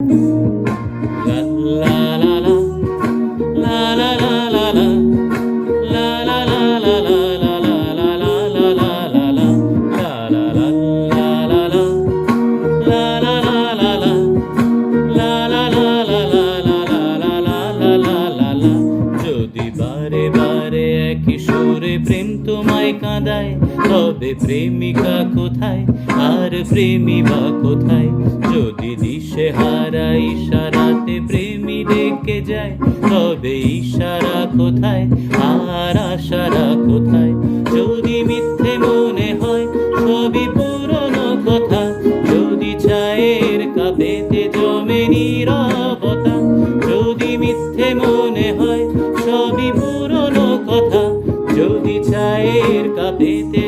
That love. দেয় তবে প্রেমিকা কোথায়? আর প্রেমী বা কোথায়? যদি দিশে হারা ইশারাতে প্রেমী ডেকে যায়, তবে ইশারা কোথায়? আর আশারা কোথায়? যদি মিথ্যে মনে হয়, সবই পুরনো কথা। যদি চায়ের কাপেতে জমে নির peter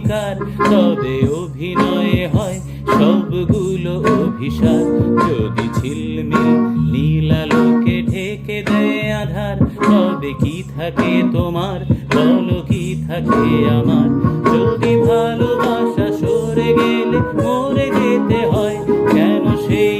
অধিকার, তবে অভিনয়ে হয় সবগুলো অভিশাপ। যদি ঝিলমিল নীলালোকে ঢেকে দেয় আধার, তবে কি থাকে তোমার? বলো কি থাকে আমার? যদি ভালোবাসা সরে গেলে মরে যেতে হয়, কেন সেই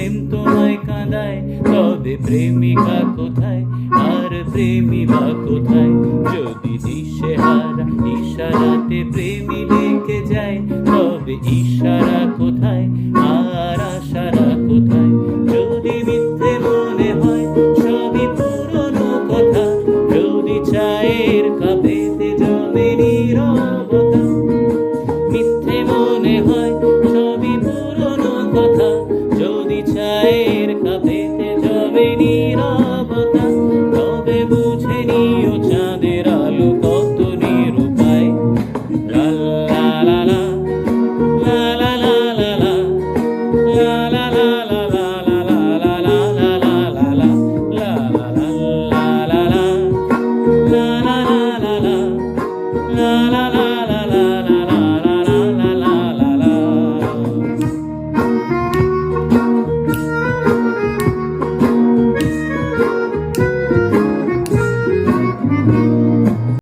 প্রেম তোমায় কাঁদায়, তবে প্রেমিকা কোথায়? আর প্রেমী বা কোথায়? যদি দিশে হারা ইশারাতে প্রেমী ডেকে যায়, তবে ইশারা কোথায়? আর আশারা কোথায়? যদি মিথ্যে মনে হয়